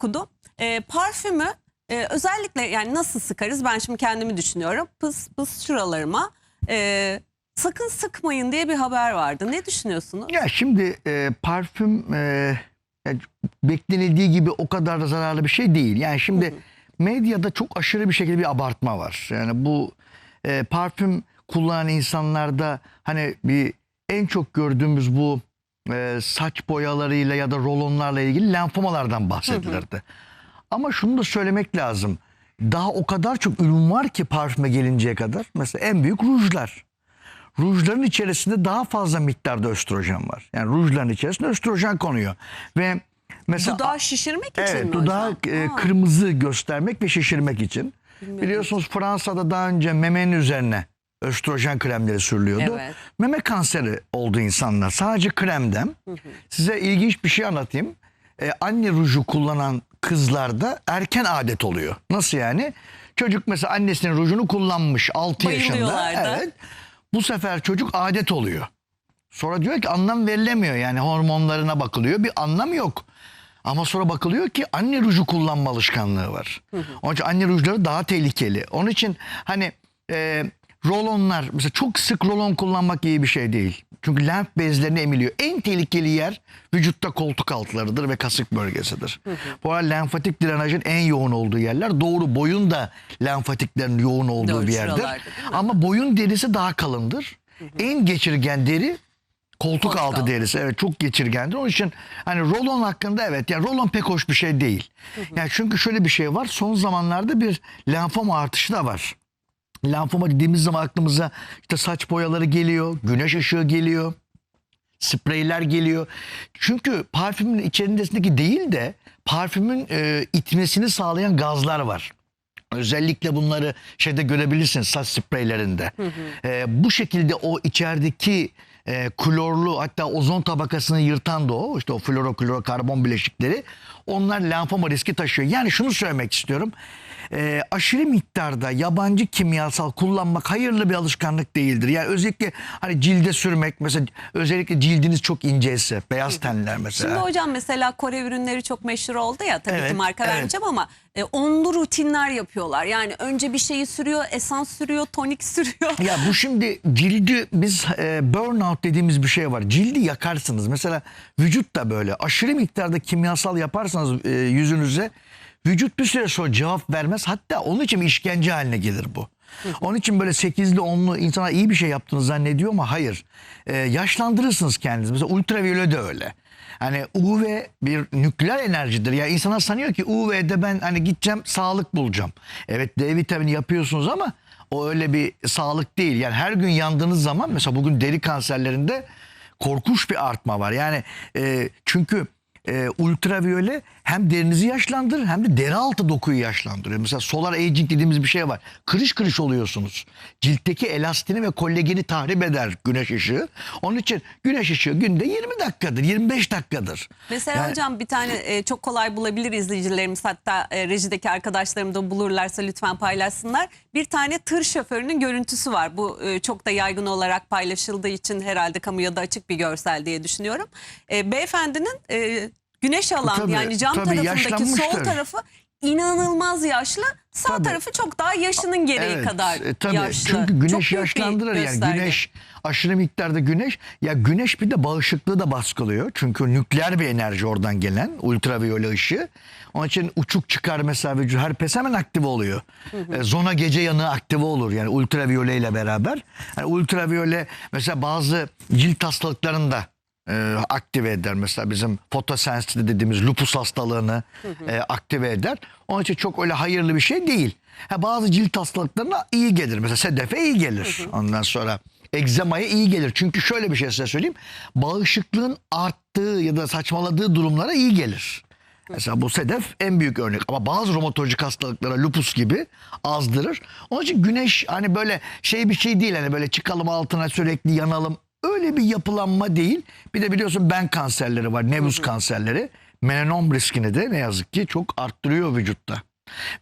okudum. E, parfümü e, özellikle yani nasıl sıkarız ben şimdi kendimi düşünüyorum. Pıs pıs şuralarıma e, sakın sıkmayın diye bir haber vardı. Ne düşünüyorsunuz? Ya şimdi e, parfüm e, yani beklenildiği gibi o kadar da zararlı bir şey değil. Yani şimdi medyada çok aşırı bir şekilde bir abartma var. Yani bu e, parfüm kullanan insanlarda hani bir en çok gördüğümüz bu e, saç boyalarıyla ya da rolonlarla ilgili lenfomalardan bahsedilirdi. Ama şunu da söylemek lazım. Daha o kadar çok ürün var ki parfüme gelinceye kadar. Mesela en büyük rujlar. Rujların içerisinde daha fazla miktarda östrojen var. Yani rujların içerisinde östrojen konuyor. Ve mesela Dudağı şişirmek için Evet, mi dudağı hocam? e, kırmızı göstermek ve şişirmek için. Biliyorsunuz Fransa'da daha önce memenin üzerine östrojen kremleri sürülüyordu. Evet. Meme kanseri oldu insanlar. Sadece kremden. Size ilginç bir şey anlatayım. E, anne ruju kullanan kızlarda erken adet oluyor. Nasıl yani? Çocuk mesela annesinin rujunu kullanmış 6 yaşında. Evet. Bu sefer çocuk adet oluyor. Sonra diyor ki anlam verilemiyor yani hormonlarına bakılıyor bir anlam yok. Ama sonra bakılıyor ki anne ruju kullanma alışkanlığı var. Onun için anne rujları daha tehlikeli. Onun için hani e, rolonlar mesela çok sık rolon kullanmak iyi bir şey değil. Çünkü lenf bezlerini emiliyor. En tehlikeli yer vücutta koltuk altlarıdır ve kasık bölgesidir. Bu arada lenfatik drenajın en yoğun olduğu yerler. Doğru boyun da lenfatiklerin yoğun olduğu Doğru, bir yerdir. Ama boyun derisi daha kalındır. En geçirgen deri koltuk, Koltuk altı altı. derisi. Evet çok geçirgendir. Onun için hani rolon hakkında evet yani rolon pek hoş bir şey değil. Yani çünkü şöyle bir şey var. Son zamanlarda bir lenfoma artışı da var. Lenfoma dediğimiz zaman aklımıza işte saç boyaları geliyor, güneş ışığı geliyor, spreyler geliyor. Çünkü parfümün içerisindeki değil de parfümün e, itmesini sağlayan gazlar var. Özellikle bunları şeyde görebilirsiniz saç spreylerinde. E, bu şekilde o içerideki e, klorlu hatta ozon tabakasını yırtan da o işte o floroklorokarbon bileşikleri onlar lenfoma riski taşıyor. Yani şunu söylemek istiyorum. E, aşırı miktarda yabancı kimyasal kullanmak hayırlı bir alışkanlık değildir. Yani özellikle hani cilde sürmek mesela özellikle cildiniz çok inceyse beyaz tenler mesela. Şimdi hocam mesela Kore ürünleri çok meşhur oldu ya tabii Evet, ki marka evet. vermeyeceğim ama e, onlu rutinler yapıyorlar. Yani önce bir şeyi sürüyor, esans sürüyor, tonik sürüyor. Ya bu şimdi cildi biz e, burnout dediğimiz bir şey var. Cildi yakarsınız. Mesela vücut da böyle aşırı miktarda kimyasal yaparsanız e, yüzünüze vücut bir süre sonra cevap vermez. Hatta onun için işkence haline gelir bu. Onun için böyle 8'li 10'lu insana iyi bir şey yaptığını zannediyor ama hayır. E, yaşlandırırsınız kendinizi. Mesela ultraviyole de öyle. Hani UV bir nükleer enerjidir. Ya insana sanıyor ki UV'de ben hani gideceğim sağlık bulacağım. Evet D vitamini yapıyorsunuz ama o öyle bir sağlık değil. Yani her gün yandığınız zaman mesela bugün deri kanserlerinde korkunç bir artma var. Yani e, çünkü e, ultraviyole hem derinizi yaşlandırır hem de deri altı dokuyu yaşlandırıyor. Mesela solar aging dediğimiz bir şey var. Kırış kırış oluyorsunuz. Ciltteki elastini ve kollageni tahrip eder güneş ışığı. Onun için güneş ışığı günde 20 dakikadır, 25 dakikadır. Mesela Yani- hocam bir tane e, çok kolay bulabilir izleyicilerimiz hatta e, rejideki arkadaşlarım da bulurlarsa lütfen paylaşsınlar. Bir tane tır şoförünün görüntüsü var. Bu e, çok da yaygın olarak paylaşıldığı için herhalde kamuya da açık bir görsel diye düşünüyorum. E, beyefendinin e, güneş alan Tabii, yani cam tabii, tarafındaki sol tarafı inanılmaz yaşlı. Sağ Tabii. tarafı çok daha yaşının gereği Evet, kadar e, tabii. yaşlı. Çünkü güneş Çok yaşlandırır yani gösterge. güneş aşırı miktarda güneş ya güneş bir de bağışıklığı da baskılıyor. Çünkü nükleer bir enerji oradan gelen ultraviyole ışığı. Onun için uçuk çıkar mesela vücut herpes hemen aktive oluyor. E, zona gece yanığı aktive olur yani ultraviyole ile beraber. Yani ultraviyole mesela bazı cilt hastalıklarında e, aktive eder. Mesela bizim fotosensitif dediğimiz lupus hastalığını e, aktive eder. Onun için çok öyle hayırlı bir şey değil. Ha, bazı cilt hastalıklarına iyi gelir. Mesela sedefe iyi gelir. Ondan sonra egzamaya iyi gelir. Çünkü şöyle bir şey size söyleyeyim. Bağışıklığın arttığı ya da saçmaladığı durumlara iyi gelir. Mesela bu sedef en büyük örnek ama bazı romatolojik hastalıklara lupus gibi azdırır. Onun için güneş hani böyle şey bir şey değil hani böyle çıkalım altına sürekli yanalım. Öyle bir yapılanma değil. Bir de biliyorsun ben kanserleri var, nevus kanserleri. Melanom riskini de ne yazık ki çok arttırıyor vücutta.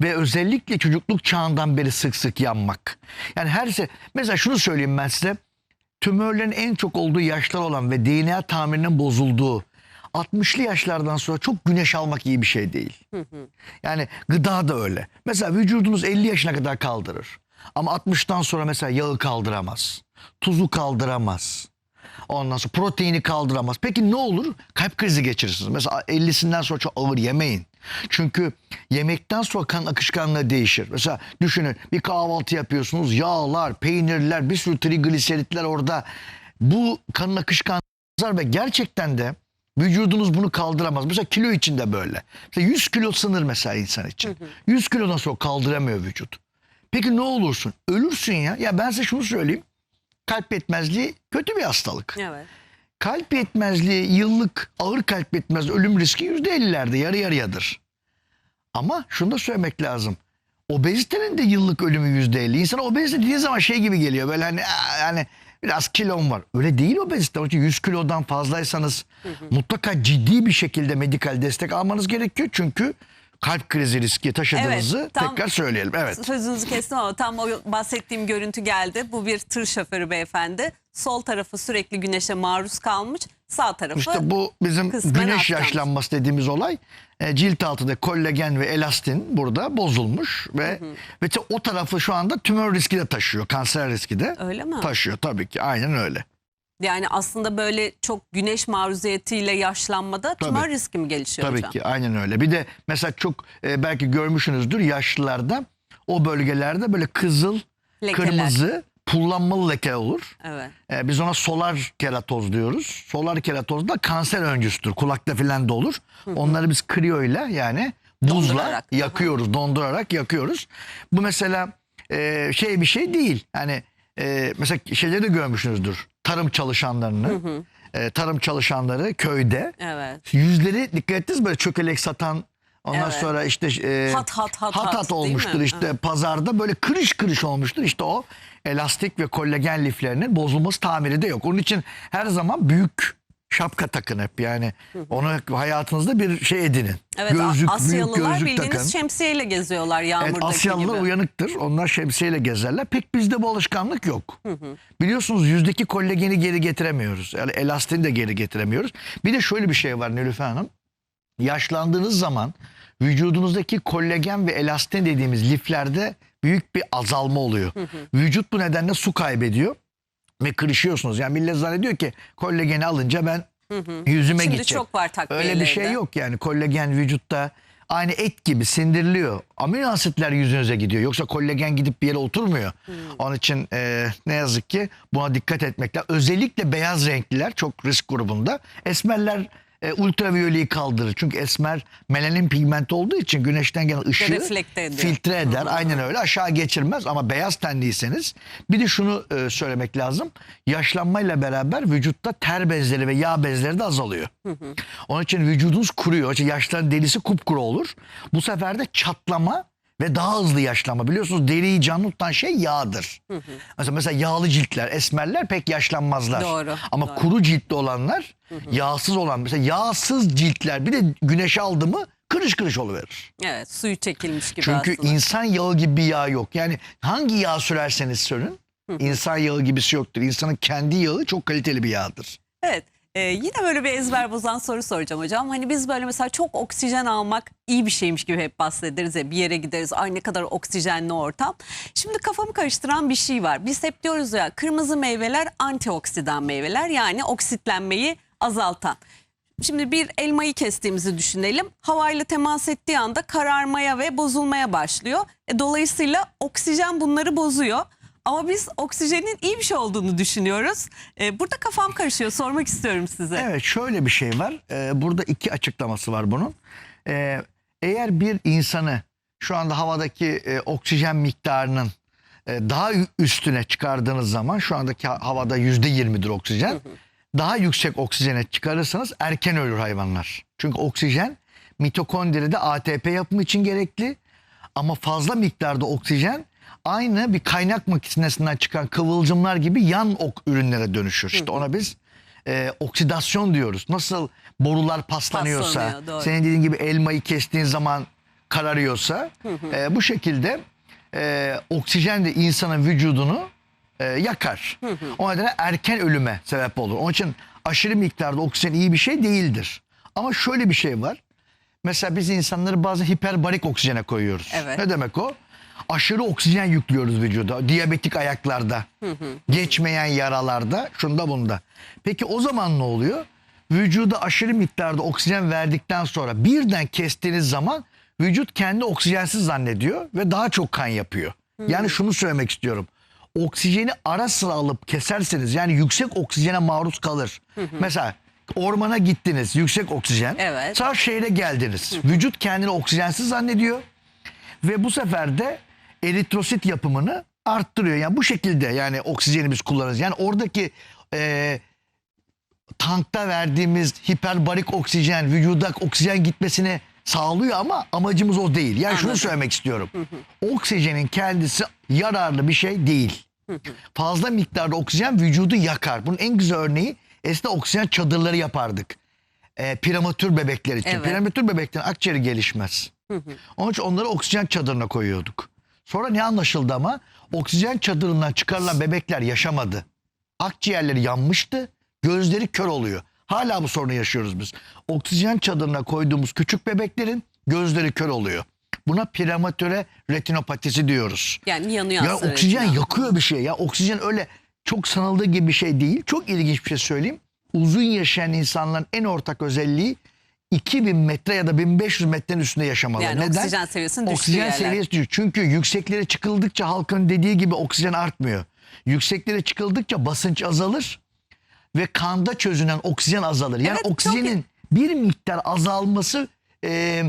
Ve özellikle çocukluk çağından beri sık sık yanmak. Yani her şey mesela şunu söyleyeyim ben size. Tümörlerin en çok olduğu yaşlar olan ve DNA tamirinin bozulduğu 60'lı yaşlardan sonra çok güneş almak iyi bir şey değil. Yani gıda da öyle. Mesela vücudunuz 50 yaşına kadar kaldırır. Ama 60'tan sonra mesela yağı kaldıramaz. Tuzu kaldıramaz. Ondan sonra proteini kaldıramaz. Peki ne olur? Kalp krizi geçirirsiniz. Mesela 50'sinden sonra çok ağır yemeyin. Çünkü yemekten sonra kan akışkanlığı değişir. Mesela düşünün bir kahvaltı yapıyorsunuz. Yağlar, peynirler, bir sürü trigliseritler orada. Bu kanın akışkanlığı ve gerçekten de vücudunuz bunu kaldıramaz. Mesela kilo için de böyle. Mesela 100 kilo sınır mesela insan için. 100 kilodan sonra kaldıramıyor vücut. Peki ne olursun? Ölürsün ya. Ya ben size şunu söyleyeyim. Kalp yetmezliği kötü bir hastalık. Evet. Kalp yetmezliği yıllık ağır kalp yetmezliği ölüm riski yüzde ellilerde yarı yarıyadır. Ama şunu da söylemek lazım. Obezitenin de yıllık ölümü yüzde elli. İnsana obezite dediği zaman şey gibi geliyor. Böyle hani "Aa, yani biraz kilom var. Öyle değil obezite. Onun için 100 kilodan fazlaysanız mutlaka ciddi bir şekilde medikal destek almanız gerekiyor. Çünkü kalp krizi riski taşıdığınızı Evet, tam- tekrar söyleyelim. Evet. Sözünüzü kestim ama tam o bahsettiğim görüntü geldi. Bu bir tır şoförü beyefendi. Sol tarafı sürekli güneşe maruz kalmış. Sağ tarafı İşte bu bizim güneş atlamış. yaşlanması dediğimiz olay e, cilt altında kollagen ve elastin burada bozulmuş ve ve te- o tarafı şu anda tümör riski de taşıyor. Kanser riski de Öyle mi? taşıyor tabii ki. Aynen öyle. Yani aslında böyle çok güneş maruziyetiyle yaşlanmada tümör Tabii. riski mi gelişiyor Tabii hocam? ki aynen öyle. Bir de mesela çok e, belki görmüşsünüzdür yaşlılarda o bölgelerde böyle kızıl, Lekeler. kırmızı, pullanmalı leke olur. Evet. E, biz ona solar keratoz diyoruz. Solar keratoz da kanser öncüsüdür. Kulakta filan da olur. Onları biz kriyoyla yani buzla Dondurarak. yakıyoruz. Dondurarak yakıyoruz. Bu mesela e, şey bir şey değil. Yani e, mesela şeyleri de görmüşsünüzdür. Tarım çalışanlarını. e, tarım çalışanları köyde Evet. yüzleri dikkat ettiniz böyle çökelek satan ondan Evet. sonra işte e, Hat, hat, hat, hat, hat, değil olmuştur işte pazarda böyle kırış kırış olmuştur işte o elastik ve kollagen liflerinin bozulması tamiri de yok. Onun için her zaman büyük şapka takın hep yani onu hayatınızda bir şey edinin. Evet gözlük, büyük Asyalılar gözlük bildiğiniz takın. şemsiyeyle geziyorlar Evet, yağmurdaki Asyalılar gibi. uyanıktır. Onlar şemsiyeyle gezerler. Pek bizde bu alışkanlık yok. Biliyorsunuz yüzdeki kollegeni geri getiremiyoruz. Yani elastini de geri getiremiyoruz. Bir de şöyle bir şey var Nilüfer Hanım. Yaşlandığınız zaman vücudunuzdaki kollagen ve elastin dediğimiz liflerde büyük bir azalma oluyor. Vücut bu nedenle su kaybediyor ve kırışıyorsunuz. Yani millet zannediyor ki kollegeni alınca ben yüzüme Şimdi gidecek. çok var takviyelerde. Öyle bir şey yok yani kollagen vücutta aynı et gibi sindiriliyor. Amino asitler yüzünüze gidiyor. Yoksa kollagen gidip bir yere oturmuyor. Onun için e, ne yazık ki buna dikkat etmekler. Özellikle beyaz renkliler çok risk grubunda. Esmerler e, ultraviyoleyi kaldırır. Çünkü esmer melanin pigment olduğu için güneşten gelen ışığı reflekte ediyor. filtre eder. Aynen öyle aşağı geçirmez ama beyaz tenliyseniz bir de şunu e, söylemek lazım. Yaşlanmayla beraber vücutta ter bezleri ve yağ bezleri de azalıyor. Onun için vücudunuz kuruyor. İşte derisi kupkuru olur. Bu sefer de çatlama ve daha hızlı yaşlanma. Biliyorsunuz deriyi canlı tutan şey yağdır. Mesela, mesela yağlı ciltler, esmerler pek yaşlanmazlar. Doğru, Ama doğru. kuru ciltli olanlar, yağsız olan mesela yağsız ciltler bir de güneş aldı mı kırış kırış oluverir. Evet suyu çekilmiş gibi Çünkü aslında. insan yağı gibi bir yağ yok. Yani hangi yağ sürerseniz sürün insan yağı gibisi yoktur. İnsanın kendi yağı çok kaliteli bir yağdır. Evet. Ee, yine böyle bir ezber bozan soru soracağım hocam. Hani biz böyle mesela çok oksijen almak iyi bir şeymiş gibi hep bahsederiz ya bir yere gideriz. Ay ne kadar oksijenli ortam. Şimdi kafamı karıştıran bir şey var. Biz hep diyoruz ya kırmızı meyveler antioksidan meyveler yani oksitlenmeyi azaltan. Şimdi bir elmayı kestiğimizi düşünelim. Havayla temas ettiği anda kararmaya ve bozulmaya başlıyor. E, dolayısıyla oksijen bunları bozuyor. Ama biz oksijenin iyi bir şey olduğunu düşünüyoruz. E, burada kafam karışıyor. Sormak istiyorum size. Evet şöyle bir şey var. Ee, burada iki açıklaması var bunun. Ee, eğer bir insanı şu anda havadaki e, oksijen miktarının e, daha üstüne çıkardığınız zaman şu andaki ha- havada yüzde yirmidir oksijen. Daha yüksek oksijene çıkarırsanız erken ölür hayvanlar. Çünkü oksijen mitokondride ATP yapımı için gerekli. Ama fazla miktarda oksijen aynı bir kaynak makinesinden çıkan kıvılcımlar gibi yan ok ürünlere dönüşür. İşte ona biz e, oksidasyon diyoruz. Nasıl borular paslanıyorsa, Paslanıyor, doğru. senin dediğin gibi elmayı kestiğin zaman kararıyorsa, e, bu şekilde e, oksijen de insanın vücudunu e, yakar. O nedenle erken ölüme sebep olur. Onun için aşırı miktarda oksijen iyi bir şey değildir. Ama şöyle bir şey var. Mesela biz insanları bazı hiperbarik oksijene koyuyoruz. Evet. Ne demek o? Aşırı oksijen yüklüyoruz vücuda. Diyabetik ayaklarda, geçmeyen yaralarda, şunda bunda. Peki o zaman ne oluyor? Vücuda aşırı miktarda oksijen verdikten sonra birden kestiğiniz zaman vücut kendi oksijensiz zannediyor ve daha çok kan yapıyor. Yani şunu söylemek istiyorum. Oksijeni ara sıra alıp keserseniz yani yüksek oksijene maruz kalır. Mesela ormana gittiniz yüksek oksijen. Evet. Sonra şehre geldiniz. Vücut kendini oksijensiz zannediyor. Ve bu sefer de eritrosit yapımını arttırıyor. Yani bu şekilde yani oksijeni biz kullanırız. Yani oradaki e, tankta verdiğimiz hiperbarik oksijen vücuda oksijen gitmesini sağlıyor ama amacımız o değil. Yani şunu Anladım. söylemek istiyorum. Oksijenin kendisi yararlı bir şey değil. Fazla miktarda oksijen vücudu yakar. Bunun en güzel örneği eskiden oksijen çadırları yapardık. E, prematür bebekler için. Evet. Prematür bebeklerin akciğeri gelişmez. Onun için onları oksijen çadırına koyuyorduk. Sonra ne anlaşıldı ama oksijen çadırından çıkarılan bebekler yaşamadı. Akciğerleri yanmıştı, gözleri kör oluyor. Hala bu sorunu yaşıyoruz biz. Oksijen çadırına koyduğumuz küçük bebeklerin gözleri kör oluyor. Buna prematüre retinopatisi diyoruz. Yani yanıyor Ya aslında oksijen retina. yakıyor bir şey ya. Oksijen öyle çok sanıldığı gibi bir şey değil. Çok ilginç bir şey söyleyeyim. Uzun yaşayan insanların en ortak özelliği 2000 metre ya da 1500 metrenin üstünde yaşamaları. Yani Neden? oksijen seviyesinin düştüğü Oksijen yerler. seviyesi düşüyor. Çünkü yükseklere çıkıldıkça halkın dediği gibi oksijen artmıyor. Yükseklere çıkıldıkça basınç azalır ve kanda çözünen oksijen azalır. Yani Evet, çok oksijenin bir miktar azalması e,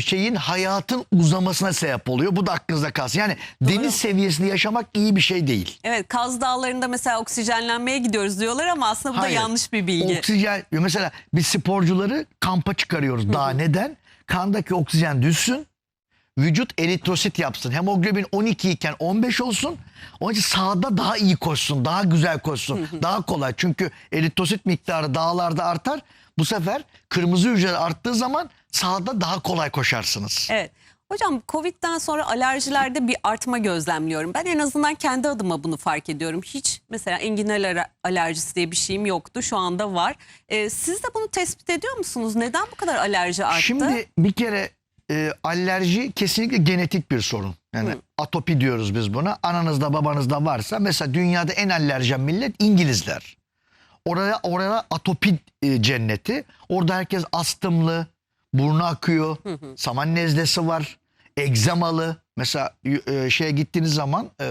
şeyin hayatın uzamasına sebep oluyor. Bu da aklınızda kalsın. Yani deniz seviyesinde yaşamak iyi bir şey değil. Evet Kaz Dağları'nda mesela oksijenlenmeye gidiyoruz diyorlar ama aslında bu Hayır. da yanlış bir bilgi. Oksijen mesela biz sporcuları kampa çıkarıyoruz. Daha neden? Kandaki oksijen düşsün. Vücut eritrosit yapsın. Hemoglobin 12 iken 15 olsun. Onun için sağda daha iyi koşsun. Daha güzel koşsun. daha kolay. Çünkü eritrosit miktarı dağlarda artar. Bu sefer kırmızı hücreler arttığı zaman sağda daha kolay koşarsınız. Evet. Hocam Covid'den sonra alerjilerde bir artma gözlemliyorum. Ben en azından kendi adıma bunu fark ediyorum. Hiç mesela enginal ala- alerjisi diye bir şeyim yoktu. Şu anda var. Ee, siz de bunu tespit ediyor musunuz? Neden bu kadar alerji arttı? Şimdi bir kere e, alerji kesinlikle genetik bir sorun. Yani Hı. atopi diyoruz biz buna. Ananızda babanızda varsa mesela dünyada en alerjen millet İngilizler. Oraya oraya atopi e, cenneti. Orada herkes astımlı, burnu akıyor, saman nezlesi var, egzamalı. Mesela e, şeye gittiğiniz zaman e,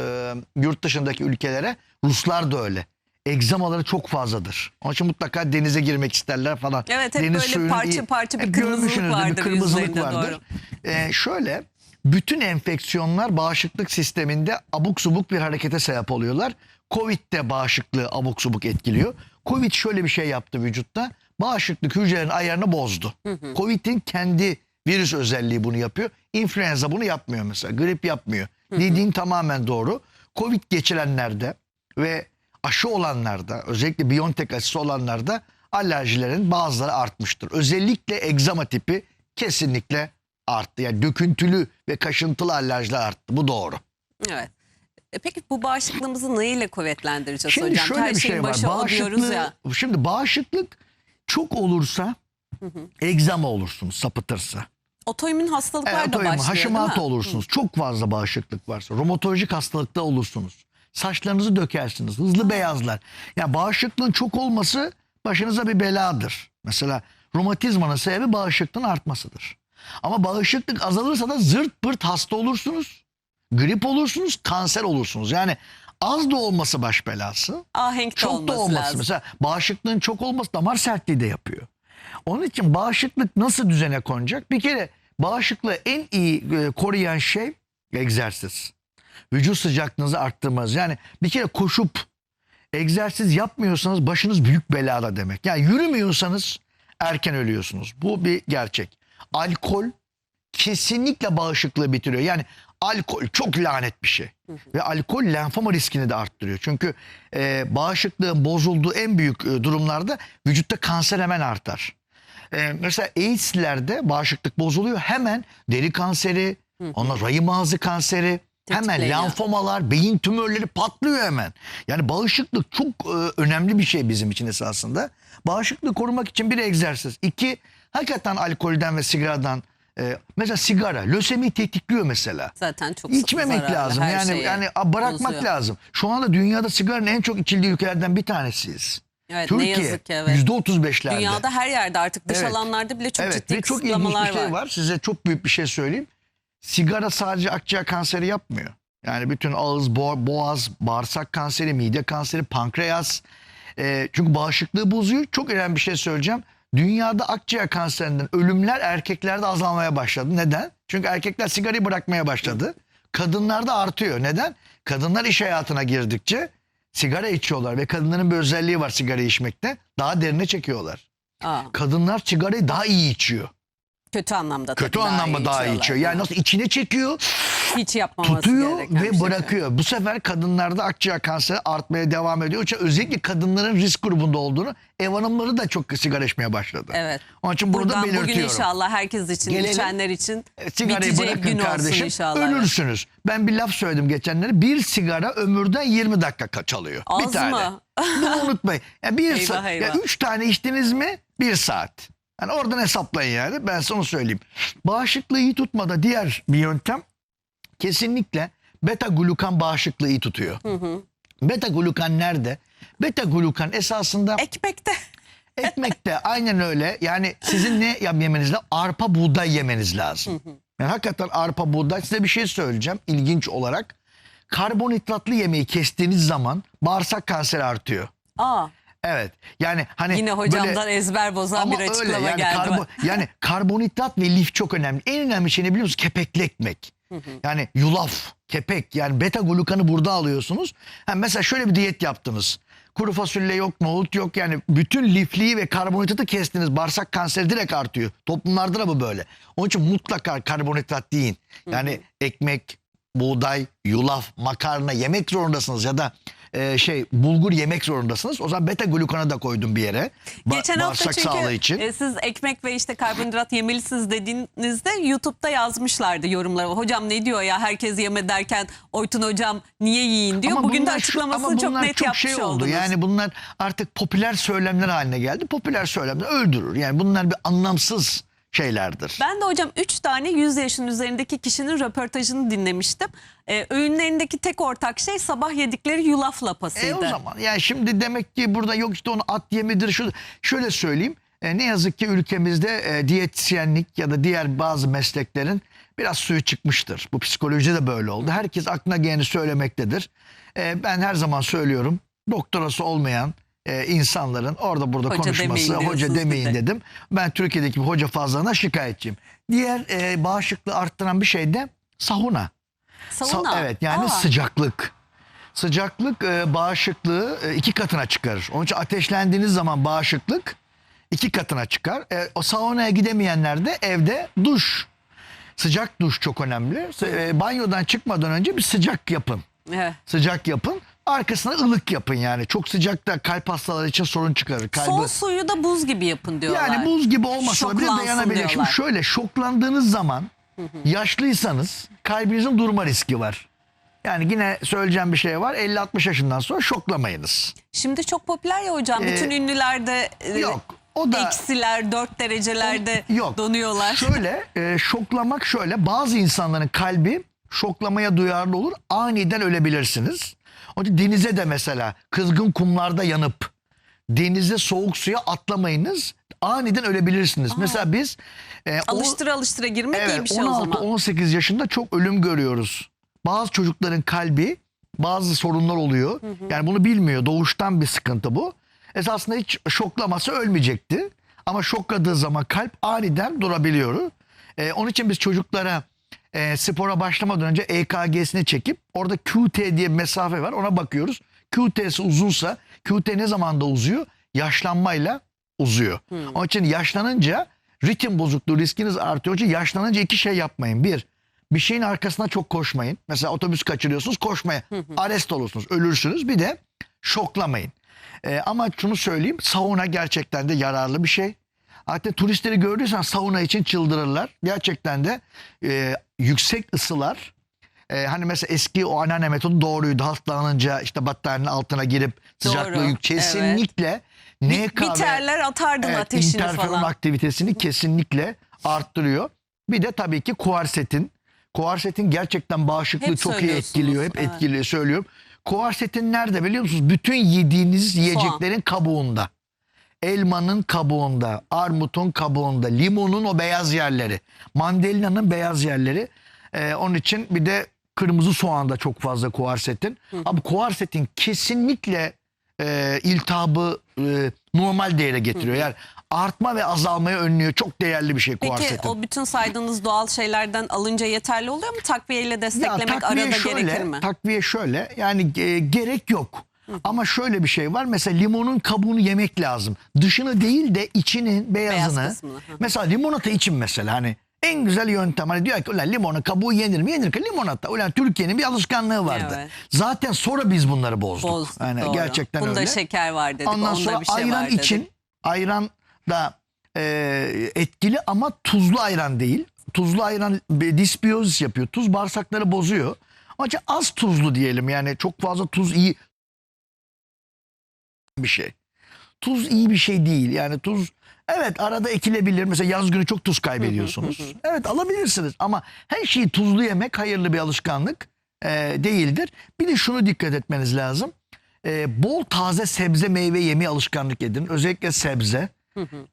yurt dışındaki ülkelere Ruslar da öyle. Egzamaları çok fazladır. Onun için mutlaka denize girmek isterler falan. Evet, hep Deniz böyle suyunun parça iyi- parça bir Hep kırmızılık görmüşsünüzdür, bir vardır kırmızılık vardır. Ee, şöyle bütün enfeksiyonlar bağışıklık sisteminde abuk subuk bir harekete sebep oluyorlar. Covid de bağışıklığı abuk subuk etkiliyor. Covid şöyle bir şey yaptı vücutta. Bağışıklık hücrelerin ayarını bozdu. Covid'in kendi virüs özelliği bunu yapıyor. İnfluenza bunu yapmıyor mesela. Grip yapmıyor. Dediğin tamamen doğru. Covid geçirenlerde ve aşı olanlarda özellikle Biontech aşısı olanlarda alerjilerin bazıları artmıştır. Özellikle egzama tipi kesinlikle arttı. Yani döküntülü ve kaşıntılı alerjiler arttı. Bu doğru. Evet. E peki bu bağışıklığımızı neyle kuvvetlendireceğiz Şimdi hocam? şöyle Her bir şeyin şey var. başı o diyoruz Bağışıklığı, ya. şimdi bağışıklık çok olursa egzama olursunuz sapıtırsa. Otoimmün hastalıklar Evet, da otoimmün, başlıyor mi? olursunuz. Çok fazla bağışıklık varsa. Romatolojik hastalıkta olursunuz. Saçlarınızı dökersiniz. Hızlı beyazlar. Yani bağışıklığın çok olması başınıza bir beladır. Mesela romatizmanın sebebi bağışıklığın artmasıdır. Ama bağışıklık azalırsa da zırt pırt hasta olursunuz. Grip olursunuz, kanser olursunuz. Yani az da olması baş belası. Ahenk Çok olması da olması. lazım. Mesela bağışıklığın çok olması damar sertliği de yapıyor. Onun için bağışıklık nasıl düzene konacak? Bir kere bağışıklığı en iyi e, koruyan şey egzersiz. Vücut sıcaklığınızı arttırmanız. Yani bir kere koşup egzersiz yapmıyorsanız başınız büyük belada demek. Yani yürümüyorsanız erken ölüyorsunuz. Bu bir gerçek. Alkol kesinlikle bağışıklığı bitiriyor. Yani alkol çok lanet bir şey. Ve alkol lenfoma riskini de arttırıyor. Çünkü e, bağışıklığın bozulduğu en büyük e, durumlarda vücutta kanser hemen artar. E, mesela AIDS'lerde bağışıklık bozuluyor. Hemen deri kanseri, ondan rahim ağzı kanseri, Hemen Tetikleniyor. lenfomalar, beyin tümörleri patlıyor hemen. Yani bağışıklık çok e, önemli bir şey bizim için esasında. Bağışıklığı korumak için bir egzersiz. İki, hakikaten alkolden ve sigaradan e, mesela sigara lösemi tetikliyor mesela. Zaten çok İçmemek zararlı, lazım. her Yani şeye yani a, bırakmak bozuyor. lazım. Şu anda dünyada sigaranın en çok içildiği ülkelerden bir tanesiyiz. Evet, ne Türkiye yazık ki evet. %35'lerde. Dünyada her yerde artık dış Evet. alanlarda bile çok evet ciddi ve çok ilginç kısıtlamalar bir şey var. Size çok büyük bir şey söyleyeyim. Sigara sadece akciğer kanseri yapmıyor. Yani bütün ağız, bo- boğaz, bağırsak kanseri, mide kanseri, pankreas. Ee, çünkü bağışıklığı bozuyor. Çok önemli bir şey söyleyeceğim. Dünyada akciğer kanserinden ölümler erkeklerde azalmaya başladı. Neden? Çünkü erkekler sigarayı bırakmaya başladı. Kadınlarda artıyor. Neden? Kadınlar iş hayatına girdikçe sigara içiyorlar ve kadınların bir özelliği var sigara içmekte. Daha derine çekiyorlar. Aa, Kadınlar sigarayı daha iyi içiyor. kötü anlamda Kötü tabii anlamda daha iyi içiyor. Yani nasıl içine çekiyor, hiç yapmaması tutuyor gereken bir ve şey. bırakıyor. Bu sefer kadınlarda akciğer kanseri artmaya devam ediyor. Için özellikle kadınların risk grubunda olduğunu ev hanımları da çok sigara içmeye başladı. Evet. Onun için bunu da Buradan bugün belirtiyorum. inşallah herkes için, Gelelim. içenler için E, Sigarayı bırakın gün olsun kardeşim. inşallah. evet. Ölürsünüz. Ben bir laf söyledim geçenlere. Bir sigara ömürden 20 dakika ka- çalıyor. bir Az tane. mı? Bunu unutmayın. Ya bir Eyvah, eyvah. üç tane içtiniz mi? Bir saat. Yani oradan hesaplayın yani. Ben sana söyleyeyim. Bağışıklığı iyi tutmada diğer bir yöntem kesinlikle beta glukan bağışıklığı iyi tutuyor. Beta glukan nerede? Beta glukan esasında Ekmekte. ekmekte aynen öyle. Yani sizin ne yemeniz lazım? Arpa buğday yemeniz lazım. Yani hakikaten arpa buğday. Size bir şey söyleyeceğim ilginç olarak. Karbonhidratlı yemeği kestiğiniz zaman bağırsak kanseri artıyor. Aa, Evet. Yani hani yine böyle- hocamdan ezber bozan ama bir öyle açıklama yani, geldi. karbo- yani karbonhidrat ve lif çok önemli. En önemli şey ne biliyor musunuz? Kepekli ekmek. Yani yulaf, kepek yani beta glukanı burada alıyorsunuz. Ha, mesela şöyle bir diyet yaptınız. Kuru fasulye yok, nohut yok. Yani bütün lifliği ve karbonhidratı kestiniz. Bağırsak kanseri direkt artıyor. Toplumlarda da bu böyle. Onun için mutlaka karbonhidrat deyin. Yani ekmek, buğday, yulaf, makarna yemek zorundasınız ya da e, şey bulgur yemek zorundasınız. O zaman beta glukanı da koydum bir yere. Ba- Geçen hafta bağırsak çünkü sağlığı için. e, siz ekmek ve işte karbonhidrat yemelisiniz dediğinizde YouTube'da yazmışlardı yorumları. Hocam ne diyor ya herkes yeme derken Oytun hocam niye yiyin diyor. Ama Bugün de bunlar şu- açıklamasını ama çok bunlar net yapmış şey oldu. oldunuz. Yani bunlar artık popüler söylemler haline geldi. Popüler söylemler öldürür. Yani bunlar bir anlamsız şeylerdir. Ben de hocam 3 tane 100 yaşın üzerindeki kişinin röportajını dinlemiştim. Ee, öğünlerindeki tek ortak şey sabah yedikleri yulaf lapasıydı. E o zaman yani şimdi demek ki burada yok işte onu at yemidir şu şöyle söyleyeyim. E, ne yazık ki ülkemizde e, diyetisyenlik ya da diğer bazı mesleklerin biraz suyu çıkmıştır. Bu psikolojide de böyle oldu. Herkes aklına geleni söylemektedir. E, ben her zaman söylüyorum doktorası olmayan e, insanların orada burada Hoca konuşması demeyin hoca demeyin bir de. dedim. Ben Türkiye'deki bu hoca fazlalığına şikayetçiyim. Diğer e, bağışıklığı arttıran bir şey de sahuna. Sa- Sauna. evet yani Aa, sıcaklık. Sıcaklık e, bağışıklığı e, iki katına çıkarır. Onun için ateşlendiğiniz zaman bağışıklık iki katına çıkar. E, o saunaya gidemeyenler de evde duş. Sıcak duş çok önemli. E, banyodan çıkmadan önce bir sıcak yapın. evet. Sıcak yapın. Arkasına ılık yapın yani. Çok sıcak da kalp hastaları için sorun çıkarır. Kalbi... Son suyu da buz gibi yapın diyorlar. Yani buz gibi olmasa bile Şoklansın dayanabilir. Şimdi diyorlar. şöyle şoklandığınız zaman yaşlıysanız kalbinizin durma riski var. Yani yine söyleyeceğim bir şey var. 50-60 yaşından sonra şoklamayınız. Şimdi çok popüler ya hocam. Ee, Bütün ünlülerde e, Yok. O da eksiler 4 derecelerde yok. donuyorlar. Şöyle e, şoklamak şöyle. Bazı insanların kalbi şoklamaya duyarlı olur. Aniden ölebilirsiniz. İçin denize de mesela kızgın kumlarda yanıp denize soğuk suya atlamayınız. Aniden ölebilirsiniz. Mesela biz e, o- Alıştıra alıştıra girmek iyi Evet bir şey o zaman. 16-18 yaşında çok ölüm görüyoruz. Bazı çocukların kalbi bazı sorunlar oluyor. Yani bunu bilmiyor. Doğuştan bir sıkıntı bu. Esasında hiç şoklamasa ölmeyecekti. Ama şokladığı zaman kalp aniden durabiliyor. Ee, onun için biz çocuklara e, spora başlamadan önce EKG'sini çekip orada QT diye bir mesafe var ona bakıyoruz. QT'si uzunsa QT ne zamanda uzuyor? Yaşlanmayla uzuyor. Onun için yaşlanınca ritim bozukluğu riskiniz artıyor. İçin yaşlanınca iki şey yapmayın. Bir, bir şeyin arkasına çok koşmayın. Mesela otobüs kaçırıyorsunuz koşmaya. Arrest olursunuz, ölürsünüz. Bir de şoklamayın. Ee, ama şunu söyleyeyim sauna gerçekten de yararlı bir şey. Hatta turistleri gördüysen sauna için çıldırırlar. Gerçekten de e, yüksek ısılar e, hani mesela eski o anneanne metodu doğruydu. Hastalanınca işte battaniyenin altına girip sıcaklığı Doğru, yük- kesinlikle NK ve Biterler atardın evet, ateşini interferon falan. aktivitesini kesinlikle arttırıyor. Bir de tabii ki kuarsetin. Kuarsetin gerçekten bağışıklığı Hep çok iyi etkiliyor. Hep evet. etkiliyor söylüyorum. Kuarsetin nerede biliyor musunuz? Bütün yediğiniz yiyeceklerin kabuğunda. Elmanın kabuğunda, armutun kabuğunda, limonun o beyaz yerleri, mandalina'nın beyaz yerleri. Ee, onun için bir de kırmızı soğanda çok fazla kuarsetin. Ama kuarsetin kesinlikle e, iltihabı e, normal değere getiriyor. Yani artma ve azalmayı önlüyor. Çok değerli bir şey Peki kuarsetin. o bütün saydığınız doğal şeylerden alınca yeterli oluyor mu? Takviyeyle Ya desteklemek takviye arada şöyle, gerekir mi? Takviye şöyle yani e, gerek yok. Ama şöyle bir şey var. Mesela limonun kabuğunu yemek lazım. Dışını değil de içinin beyazını. kısmını, hı. mesela limonata için mesela hani en güzel yöntem hani diyor ki ulan limonun kabuğu yenir mi? Yenir ki limonata. Ulan Türkiye'nin bir alışkanlığı vardı. Evet. Zaten sonra biz bunları bozduk. Bozduk Yani doğru. gerçekten Bunda öyle. şeker var dedik. Ondan onda sonra bir şey ayran var dedik. için ayran da e, etkili ama tuzlu ayran değil. Tuzlu ayran disbiyozis yapıyor. Tuz bağırsakları bozuyor. İçin az tuzlu diyelim yani çok fazla tuz iyi bir şey. Tuz iyi bir şey değil. Yani tuz evet arada ekilebilir. Mesela yaz günü çok tuz kaybediyorsunuz. evet alabilirsiniz ama her şeyi tuzlu yemek hayırlı bir alışkanlık e, değildir. Bir de şunu dikkat etmeniz lazım. E, bol taze sebze meyve yemeye alışkanlık edin. Özellikle sebze.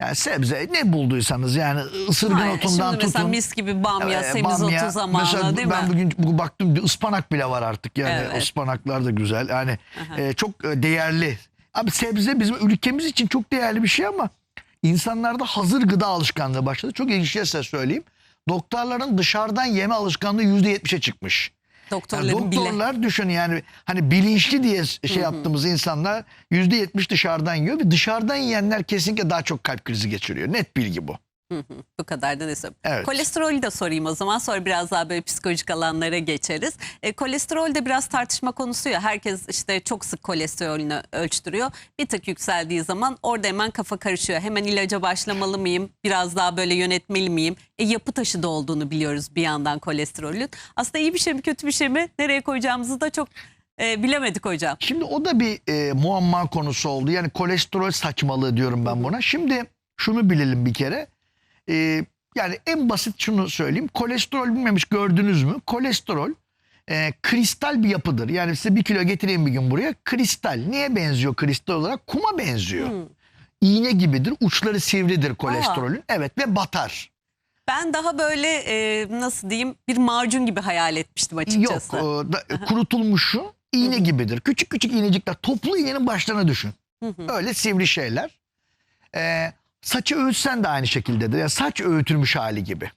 Yani sebze ne bulduysanız yani ısırgan Hayır, otundan Şimdi mesela tutun. mis gibi bamya, Ee, semizotu bamya. zamanı Mesela değil mi? ben bugün bugün baktım ıspanak bile var artık yani Evet. ıspanaklar da güzel yani e, çok e, değerli. Abi sebze bizim ülkemiz için çok değerli bir şey ama insanlarda hazır gıda alışkanlığı başladı. Çok ilginç şey size söyleyeyim. Doktorların dışarıdan yeme alışkanlığı %70'e çıkmış. Yani Doktorların bile. doktorlar düşün yani hani bilinçli diye şey yaptığımız insanlar %70 dışarıdan yiyor ve dışarıdan yiyenler kesinlikle daha çok kalp krizi geçiriyor. Net bilgi bu. Bu kadar da neyse. Evet. Kolesterolü de sorayım o zaman. Sonra biraz daha böyle psikolojik alanlara geçeriz. E, kolesterol de biraz tartışma konusu ya. Herkes işte çok sık kolesterolünü ölçtürüyor. Bir tık yükseldiği zaman orada hemen kafa karışıyor. Hemen ilaca başlamalı mıyım? Biraz daha böyle yönetmeli miyim? E, yapı taşı da olduğunu biliyoruz bir yandan kolesterolün. Aslında iyi bir şey mi kötü bir şey mi? Nereye koyacağımızı da çok e, bilemedik hocam. Şimdi o da bir e, muamma konusu oldu. Yani kolesterol saçmalığı diyorum ben buna. Şimdi şunu bilelim bir kere. E, yani en basit şunu söyleyeyim. Kolesterol bilmemiş gördünüz mü? Kolesterol e, kristal bir yapıdır. Yani size bir kilo getireyim bir gün buraya. Kristal. Niye benziyor kristal olarak? Kuma benziyor. İğne gibidir. Uçları sivridir kolesterolün. Evet ve batar. Ben daha böyle e, nasıl diyeyim bir macun gibi hayal etmiştim açıkçası. Yok e, da- kurutulmuşu iğne gibidir. Küçük küçük iğnecikler. Toplu iğnenin başlarına düşün. Öyle sivri şeyler. E, saçı öğütsen de aynı şekildedir. Yani saç öğütülmüş hali gibi.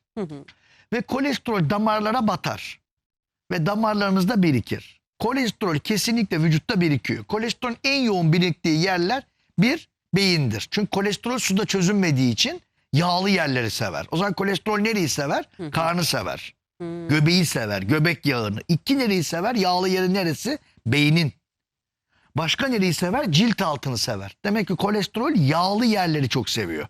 Ve kolesterol damarlara batar. Ve damarlarınızda birikir. Kolesterol kesinlikle vücutta birikiyor. Kolesterolün en yoğun biriktiği yerler bir beyindir. Çünkü kolesterol suda çözünmediği için yağlı yerleri sever. O zaman kolesterol nereyi sever? Karnı sever. Göbeği sever, göbek yağını. İki nereyi sever? Yağlı yeri neresi? Beynin. Başka nereyi sever? Cilt altını sever. Demek ki kolesterol yağlı yerleri çok seviyor.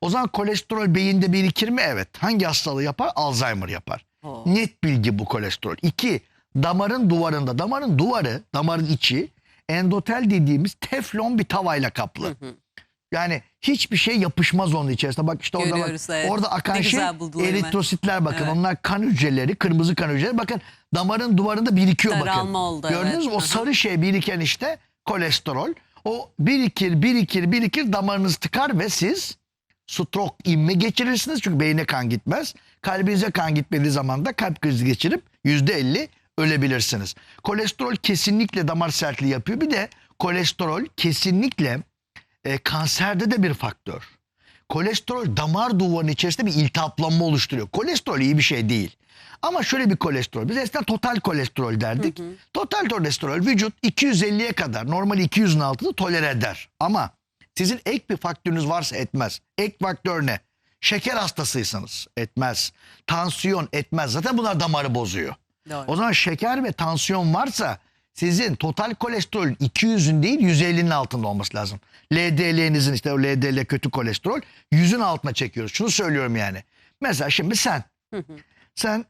O zaman kolesterol beyinde birikir mi? Evet. Hangi hastalığı yapar? Alzheimer yapar. Oo. Net bilgi bu kolesterol. İki, damarın duvarında. Damarın duvarı, damarın içi endotel dediğimiz teflon bir tavayla kaplı. Yani hiçbir şey yapışmaz onun içerisinde. Bak işte orada bak, evet. orada akan şey eritrositler bakın. Evet. Onlar kan hücreleri, kırmızı kan hücreleri. Bakın damarın duvarında birikiyor bakın. Daralma oldu, Gördünüz evet. mü? O sarı şey biriken işte kolesterol. O birikir, birikir, birikir damarınız tıkar ve siz stroke inme geçirirsiniz. Çünkü beyne kan gitmez. Kalbinize kan gitmediği zaman da kalp krizi geçirip %50 ölebilirsiniz. Kolesterol kesinlikle damar sertliği yapıyor. Bir de kolesterol kesinlikle e, kanserde de bir faktör. Kolesterol damar duvarının içerisinde bir iltihaplanma oluşturuyor. Kolesterol iyi bir şey değil. Ama şöyle bir kolesterol. Biz eskiden total kolesterol derdik. Total kolesterol vücut 250'ye kadar normal 200'ün altını tolere eder. Ama sizin ek bir faktörünüz varsa etmez. Ek faktör ne? Şeker hastasıysanız etmez. Tansiyon etmez. Zaten bunlar damarı bozuyor. Doğru. O zaman şeker ve tansiyon varsa sizin total kolesterolün 200'ün değil 150'nin altında olması lazım. LDL'nizin işte o LDL kötü kolesterol 100'ün altına çekiyoruz. Şunu söylüyorum yani. Mesela şimdi sen sen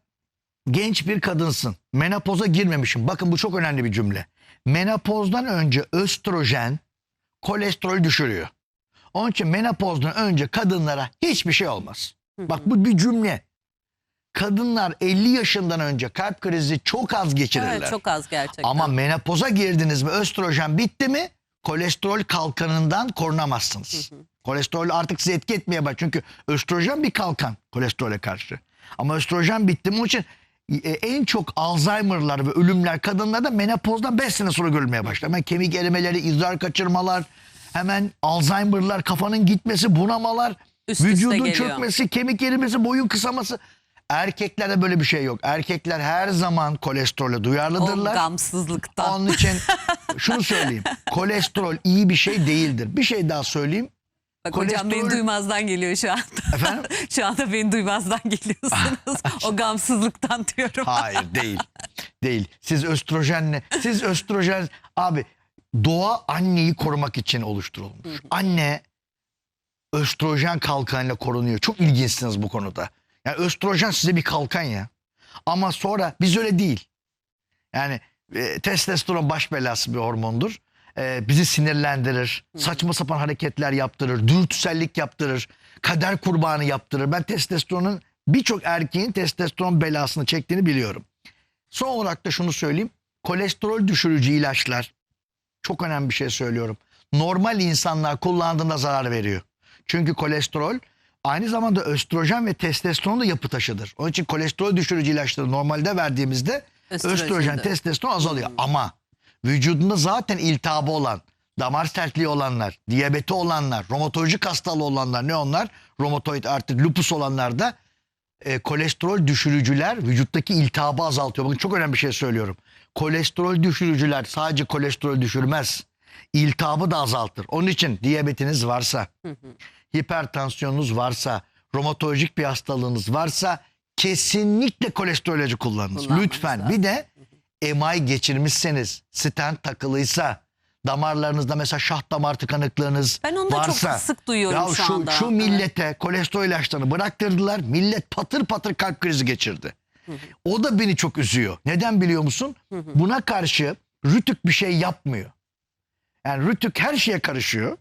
genç bir kadınsın. Menopoza girmemişsin. Bakın bu çok önemli bir cümle. Menopozdan önce östrojen kolesterol düşürüyor. Onun için menopozdan önce kadınlara hiçbir şey olmaz. Bak bu bir cümle. Kadınlar 50 yaşından önce kalp krizi çok az geçirirler. Evet, çok az gerçekten. Ama menopoza girdiniz mi östrojen bitti mi kolesterol kalkanından korunamazsınız. Kolesterol artık size etki etmeye başlıyor. Çünkü östrojen bir kalkan kolesterole karşı. Ama östrojen bitti mi onun için e, en çok Alzheimer'lar ve ölümler kadınlarda menopozdan 5 sene sonra görülmeye başlar. Hemen kemik erimeleri, idrar kaçırmalar, hemen Alzheimer'lar, kafanın gitmesi, bunamalar, Üst vücudun çökmesi, kemik erimesi, boyun kısaması. Erkeklerde böyle bir şey yok. Erkekler her zaman kolesterole o duyarlıdırlar. gamsızlıktan. Onun için şunu söyleyeyim. Kolesterol iyi bir şey değildir. Bir şey daha söyleyeyim. Bak hocam beni kolesterol- duymazdan geliyor şu anda. Efendim? şu anda beni duymazdan geliyorsunuz. o gamsızlıktan diyorum. Hayır değil. Değil. Siz östrojenle siz östrojen abi doğa anneyi korumak için oluşturulmuş. Anne östrojen kalkanıyla korunuyor. Çok ilginçsiniz bu konuda. Yani östrojen size bir kalkan ya. Ama sonra biz öyle değil. Yani e, testosteron baş belası bir hormondur. E, bizi sinirlendirir. Saçma sapan hareketler yaptırır. Dürtüsellik yaptırır. Kader kurbanı yaptırır. Ben testosteronun birçok erkeğin testosteron belasını çektiğini biliyorum. Son olarak da şunu söyleyeyim. Kolesterol düşürücü ilaçlar çok önemli bir şey söylüyorum. Normal insanlar kullandığında zarar veriyor. Çünkü kolesterol aynı zamanda östrojen ve testosteron da yapı taşıdır. Onun için kolesterol düşürücü ilaçları normalde verdiğimizde Östrojen testosteron azalıyor. Ama vücudunda zaten iltihabı olan, damar sertliği olanlar, diyabeti olanlar, romatolojik hastalığı olanlar ne onlar? Romatoid artrit, lupus olanlar da e, kolesterol düşürücüler vücuttaki iltihabı azaltıyor. Bakın çok önemli bir şey söylüyorum. Kolesterol düşürücüler sadece kolesterol düşürmez. İltihabı da azaltır. Onun için diyabetiniz varsa, hipertansiyonunuz varsa, romatolojik bir hastalığınız varsa kesinlikle kolesterol ilacı kullanınız. Lütfen. Bir de MI geçirmişseniz, stent takılıysa, damarlarınızda mesela şah damar tıkanıklığınız Ben onu da çok varsa. sık duyuyorum ya şu şu, anda. Şu Evet. millete kolesterol ilaçlarını bıraktırdılar. Millet patır patır kalp krizi geçirdi. O da beni çok üzüyor. Neden biliyor musun? Buna karşı Rütük bir şey yapmıyor. Yani Rütük her şeye karışıyor.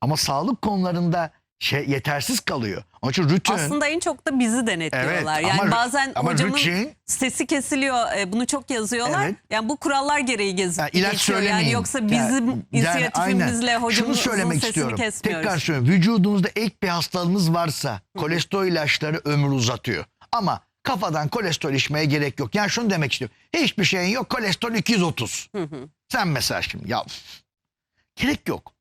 Ama sağlık konularında şey yetersiz kalıyor. Onun için Rütük'ün Aslında en çok da bizi denetliyorlar. yani ama- bazen ama hocamın Rütük'ün- sesi kesiliyor. e, Bunu çok yazıyorlar. Evet. Yani bu kurallar gereği gezip Yani ilaç geçiyor. söylemeyin. Yani yoksa Yani- bizim yani inisiyatifimizle aynen. hocamızın Şunu söylemek sesini istiyorum. kesmiyoruz. Tekrar söylüyorum. Vücudunuzda ek bir hastalığınız varsa kolesterol ilaçları ömür uzatıyor. Ama kafadan kolesterol içmeye gerek yok. Yani şunu demek istiyorum. Hiçbir şeyin yok. Kolesterol 230. Sen mesela şimdi ya gerek yok.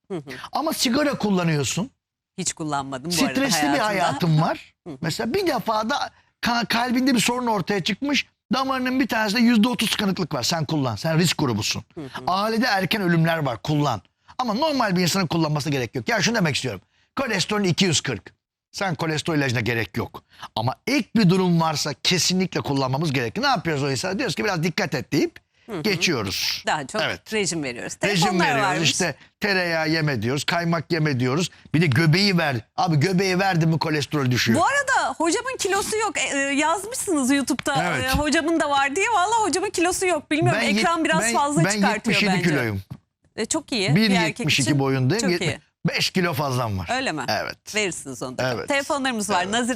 Ama sigara kullanıyorsun. Hiç kullanmadım bu arada Stresli bir hayatımda. hayatın var. Mesela bir defa da ka- kalbinde bir sorun ortaya çıkmış. Damarının bir tanesinde yüzde otuz tıkanıklık var. Sen kullan. Sen risk grubusun. Ailede erken ölümler var. Kullan. Ama normal bir insanın kullanması gerek yok. Ya şunu demek istiyorum. Kolesterol 240. Sen kolesterol ilacına gerek yok. Ama ek bir durum varsa kesinlikle kullanmamız gerekir. Ne yapıyoruz o insana? Diyoruz ki biraz dikkat et deyip geçiyoruz. Daha çok Evet. rejim veriyoruz. Rejim Telefonlar veriyoruz varmış. işte tereyağı yeme diyoruz, kaymak yeme diyoruz. Bir de göbeği ver. Abi göbeği verdi mi kolesterol düşüyor. Bu arada hocamın kilosu yok. E, e, yazmışsınız YouTube'da. Evet. e, hocamın da var diye. Valla hocamın kilosu yok. Bilmiyorum yet- ekran biraz ben- fazla ben çıkartıyor 77 bence. kiloyum. E, çok iyi. bir erkek 1.72 için boyundayım. Çok 70 iyi. 5 kilo fazlam var. Öyle mi? Evet. Verirsiniz onu da. Evet. Telefonlarımız var. Evet. Nazire